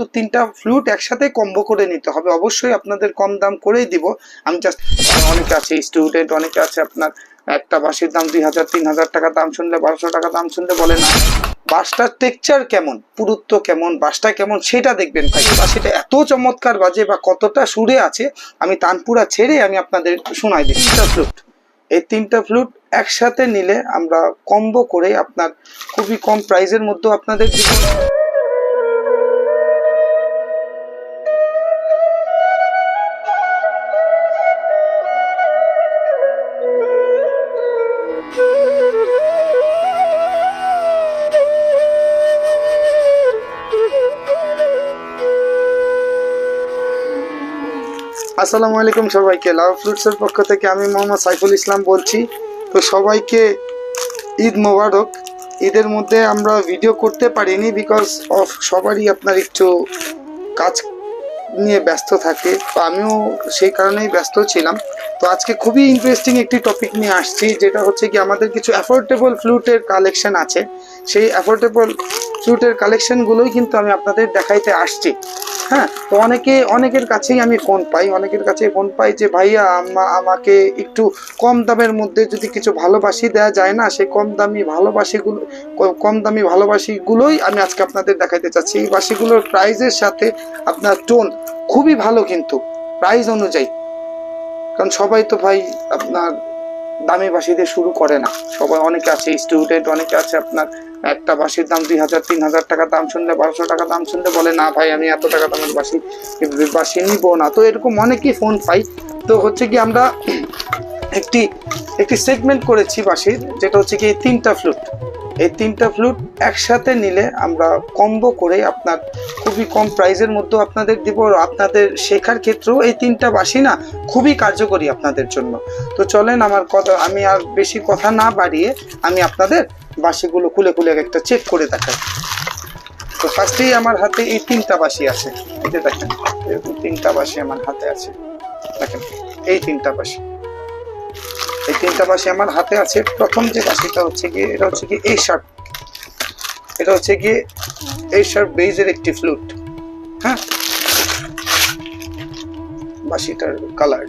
কিন্তু তিনটা ফ্লুট একসাথে কম্বো করে নিতে হবে। অবশ্যই আপনাদের কম দাম করেই দিব। আমি জাস্ট অনেকে আছে স্টুডেন্ট অনেকে আছে আপনার। একটা বাঁশির দাম দুই হাজার, তিন হাজার টাকা দাম শুনলে, বারোশো টাকা দাম শুনলে বলে না। বাসটার টেকচার কেমন? পুরুত্ব কেমন? বাসটা কেমন? সেটা দেখবেন ভাই। বাসিটা এত চমৎকার বাজে বা কতটা সুরে আছে, আমি তানপুরা ছেড়ে আমি আপনাদের শোনাই দিই। তিনটা ফ্লুট এই তিনটা ফ্লুট একসাথে নিলে আমরা কম্বো করে আপনার খুবই কম প্রাইসের মধ্যে আপনাদের আসসালামু আলাইকুম সবাইকে। লাভ ফ্রুটসের পক্ষ থেকে আমি মোহাম্মদ সাইফুল ইসলাম বলছি। তো সবাইকে ঈদ মোবারক। ঈদের মধ্যে আমরা ভিডিও করতে পারিনি বিকজ অফ সবারই আপনার একটু কাজ নিয়ে ব্যস্ত থাকে। তো আমিও সেই কারণেই ব্যস্ত ছিলাম। তো আজকে খুবই ইন্টারেস্টিং একটি টপিক নিয়ে আসছি, যেটা হচ্ছে কি আমাদের কিছু অ্যাফোর্ডেবল ফ্লুটের কালেকশন আছে। সেই অ্যাফোর্ডেবল ফ্লুটের কালেকশানগুলোই কিন্তু আমি আপনাদের দেখাইতে আসছি। হ্যাঁ তো অনেকে, অনেকের কাছেই আমি ফোন পাই, অনেকের কাছে ফোন পাই যে, ভাইয়া আমা আমাকে একটু কম দামের মধ্যে যদি কিছু ভালোবাসি দেওয়া যায় না, সেই কম দামি ভালোবাসিগুলো, কম দামি ভালোবাসিগুলোই আমি আজকে আপনাদের দেখাইতে চাচ্ছি। এই বাসিগুলোর প্রাইজের সাথে আপনার টোন খুবই ভালো কিন্তু প্রাইজ অনুযায়ী। কারণ সবাই তো ভাই আপনার দামি বাসি দিয়ে শুরু করে না। সবাই অনেকে আছে স্টুডেন্ট অনেকে আছে আপনার একটা বাসির দাম দুই হাজার, তিন হাজার টাকা দাম শুনলে, বারোশো টাকা দাম শুনলে বলে, না ভাই, আমি এত টাকা দামের বাসি বাসি নিব না। তো এরকম অনেকেই ফোন পাই। তো হচ্ছে কি আমরা একটি একটি সেগমেন্ট করেছি বাসির, যেটা হচ্ছে কি এই তিনটা ফ্লুট এই তিনটা ফ্লুট একসাথে নিলে আমরা কম্বো করে আপনার খুবই কম প্রাইসের মধ্যে আপনাদের দিব। আপনাদের শেখার ক্ষেত্রেও এই তিনটা বাসি না খুবই কার্যকরী আপনাদের জন্য। তো চলেন আমার কথা, আমি আর বেশি কথা না বাড়িয়ে আমি আপনাদের বাসিগুলো খুলে খুলে একটা চেক করে দেখাই। তো ফার্স্টেই আমার হাতে এই তিনটা বাসি আছে। এই যে দেখেন এরকম তিনটা বাসি আমার হাতে আছে। দেখেন, এই তিনটা বাসি এই তিনটা বাসি আমার হাতে আছে। প্রথম যে বাসিটা হচ্ছে গিয়ে, এটা হচ্ছে গিয়ে এই শার্ট এটা হচ্ছে গিয়ে এই শার্প বেজের একটি ফ্লুট হ্যাঁ। বাসিটার কালার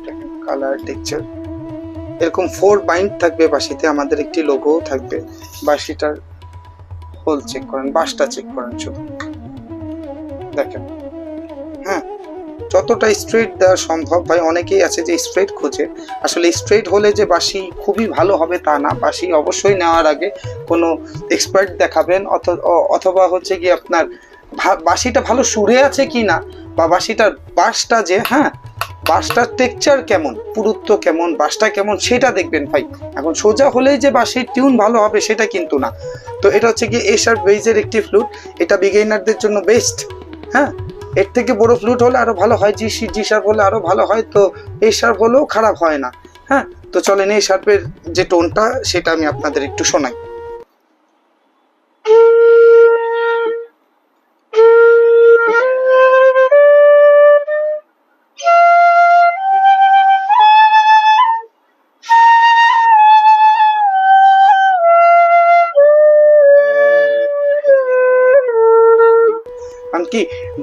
কালার টেক্সচার এরকম ফোর বাইন্ড থাকবে বাসিতে আমাদের একটি লোগো থাকবে। বাসিটার হোল চেক করেন বাসটা চেক করেন শুধু। দেখেন। যতটা স্ট্রেট দেওয়া সম্ভব, ভাই, অনেকেই আছে যে স্ট্রেট খোঁজে। আসলে স্ট্রেট হলে যে বাসি খুবই ভালো হবে তা না। বাসি অবশ্যই নেওয়ার আগে কোনো এক্সপার্ট দেখাবেন অথবা হচ্ছে কি আপনার বাসিটা ভালো সুরে আছে কি না, বা বাসিটার বাসটা যে হ্যাঁ বাসটার টেকচার কেমন, পুরুত্ব কেমন বাসটা কেমন, সেটা দেখবেন, ভাই। এখন সোজা হলেই যে বাসির টিউন ভালো হবে, সেটা কিন্তু না। তো এটা হচ্ছে কি এশার বেজের একটি ফ্লুট এটা বিগেইনারদের জন্য বেস্ট হ্যাঁ? এর থেকে বড় ফ্লুট হলে আরও ভালো হয় জি সি জি শার্প হলে আরও ভালো হয়, তো এই শার্প হলেও খারাপ হয় না। হ্যাঁ তো চলেন এই শার্পের যে টোনটা সেটা আমি আপনাদের একটু শোনাই। কি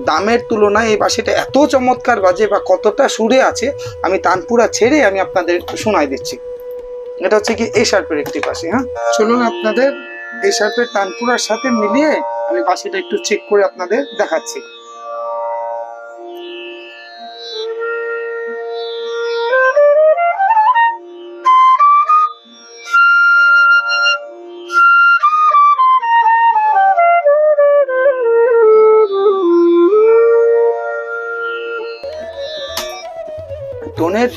দামের তুলনায় এই বাসিটা এত চমৎকার বাজে বা কতটা সুরে আছে, আমি তানপুরা ছেড়ে আমি আপনাদের শোনাই দিচ্ছি। এটা হচ্ছে কি এ শার্পের একটি বাসি হ্যাঁ? চলুন আপনাদের এই শার্পের তানপুরার সাথে মিলিয়ে আমি বাসিটা একটু চেক করে আপনাদের দেখাচ্ছি। টোনের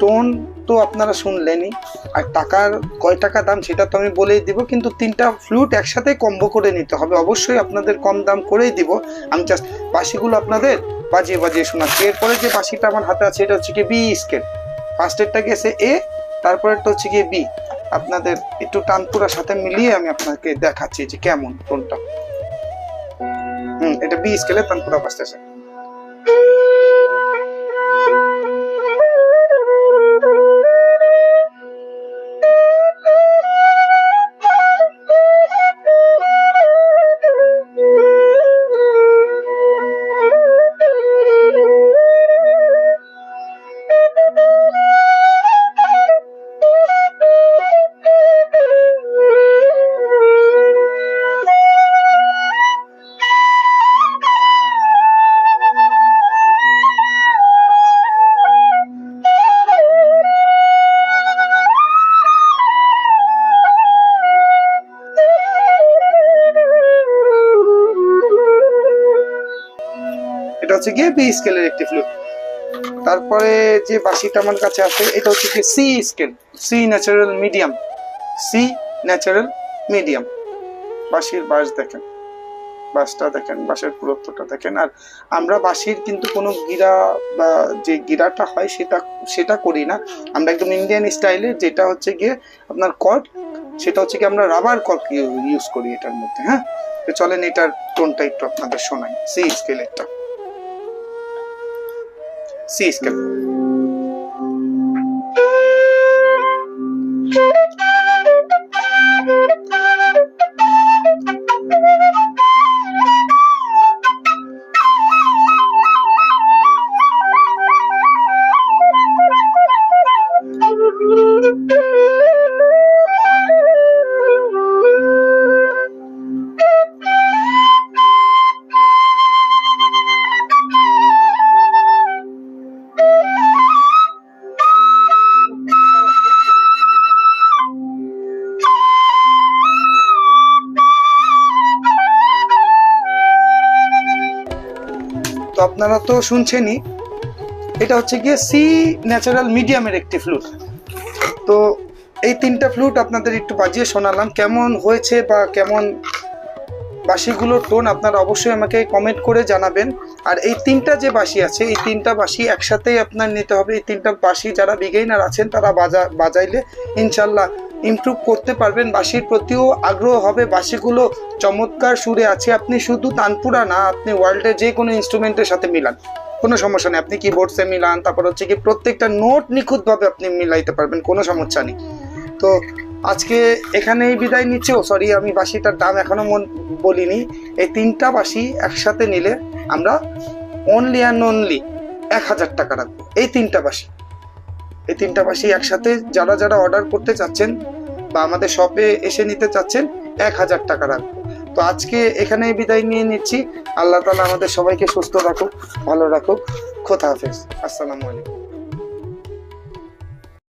টোন তো আপনারা শুনলেনই। আর টাকার কয় টাকা দাম সেটা তো আমি বলেই দিব, কিন্তু তিনটা ফ্লুট একসাথে কম্বো করে নিতে হবে। অবশ্যই আপনাদের কম দাম করেই দিব। আমি জাস্ট বাসিগুলো আপনাদের বাজিয়ে বাজিয়ে শোনাচ্ছি। এরপরে যে বাসিটা আমার হাতে আছে, এটা হচ্ছে কি বি স্কেল ফার্স্টেরটা গেছে এ তারপরেরটা হচ্ছে গিয়ে বি আপনাদের একটু টানপুরার সাথে মিলিয়ে আমি আপনাকে দেখাচ্ছি যে কেমন টোনটা। হুম, এটা বি স্কেলে তানপুরা বাজতেছে হচ্ছে গিয়ে বি স্কেলের একটি ফ্লুট তারপরে যে বাঁশিটা আমার কাছে আছে, এটা হচ্ছে কি C scale C natural medium C natural medium বাঁশির বাঁশ দেখেন, বাঁশটা দেখেন, বাঁশের পুরত্বটা দেখেন। আর আমরা বাঁশির কিন্তু কোনো গিরা বা যে গিরাটা হয়, সেটা সেটা করি না। আমরা একদম ইন্ডিয়ান স্টাইলে যেটা হচ্ছে গিয়ে আপনার কর্ড সেটা হচ্ছে কি আমরা রাবার কর্ড ইউজ করি এটার মধ্যে হ্যাঁ? চলেন এটার টোনটা একটু আপনাদের শোনাই সি স্কেলেরটা সি আপনারা তো শুনছেনই। এটা হচ্ছে গিয়ে সি ন্যাচারাল মিডিয়ামের একটি ফ্লুট তো এই তিনটা ফ্লুট আপনাদের একটু বাজিয়ে শোনালাম, কেমন হয়েছে বা কেমন বাঁশিগুলোর টোন আপনারা অবশ্যই আমাকে কমেন্ট করে জানাবেন। আর এই তিনটা যে বাঁশি আছে, এই তিনটা বাঁশি একসাথেই আপনার নিতে হবে। এই তিনটা বাঁশি যারা বিগেইনার আছেন, তারা বাজা বাজাইলে ইনশাল্লাহ ইমপ্রুভ করতে পারবেন, বাঁশির প্রতিও আগ্রহ হবে, বাঁশিগুলো চমৎকার সুরে আছে, আপনি শুধু তানপুরা না, আপনি ওয়ার্ল্ডের যে কোনো ইনস্ট্রুমেন্টের সাথে মিলান, কোনো সমস্যা নেই, আপনি কিবোর্ডসে মিলান, তারপর হচ্ছে কি প্রত্যেকটা নোট নিখুঁতভাবে আপনি মিলাইতে পারবেন, কোনো সমস্যা নেই। তো আজকে এখানেই বিদায় নিচ্ছে, ও সরি আমি বাঁশিটার দাম এখনও মন বলিনি, এই তিনটা বাঁশি একসাথে নিলে আমরা অনলি অ্যান্ড অনলি এক হাজার টাকা রাখব, এই তিনটা বাঁশি। এই তিনটা পাশেই একসাথে যারা যারা অর্ডার করতে চাচ্ছেন বা আমাদের শপে এসে নিতে চাচ্ছেন, এক হাজার টাকা রাখব। তো আজকে এখানে বিদায় নিয়ে নিচ্ছি। আল্লাহ তালা আমাদের সবাইকে সুস্থ রাখুক, ভালো রাখুক। খোদা হাফেজ। আসসালামু আলাইকুম।